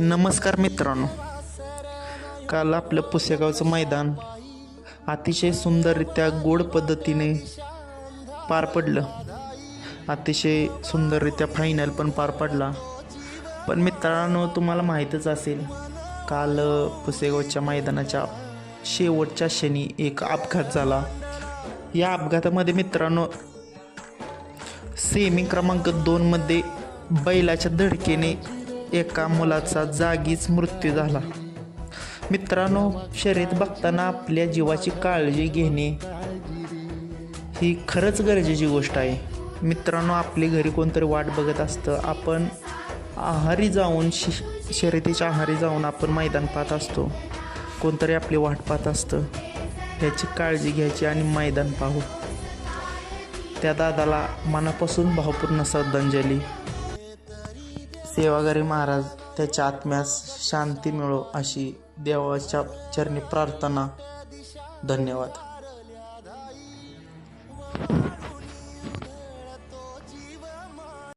नमस्कार मित्रांनो. काल आपलं पुसेगावचं मैदान अतिशय सुंदररित्या गोड पद्धतीने पार पडलं. अतिशय सुंदररित्या फायनल पण पार पडला. पण मित्रांनो तुम्हाला माहीतच असेल काल पुसेगावच्या मैदानाच्या शेवटच्या क्षणी एक अपघात झाला. या अपघातामध्ये मित्रांनो सेमी क्रमांक दोनमध्ये बैलाच्या धडकेने एका मुलाचा जागीच मृत्यू झाला. मित्रांनो शर्यत बघताना आपल्या जीवाची काळजी घेणे ही खरंच गरजेची गोष्ट आहे. मित्रांनो आपली घरी कोणतरी वाट बघत असतं. आपण आहारी जाऊन शि शर्यतीच्या आहारी जाऊन आपण मैदान पाहत असतो. कोणतरी आपली वाट पाहत असतं. ह्याची काळजी घ्यायची आणि मैदान पाहू. त्या दादाला मनापासून भावपूर्ण श्रद्धांजली. सेवागारी महाराज त्याच्या आत्म्यास शांती मिळो अशी देवाच्या चरणी प्रार्थना. धन्यवाद.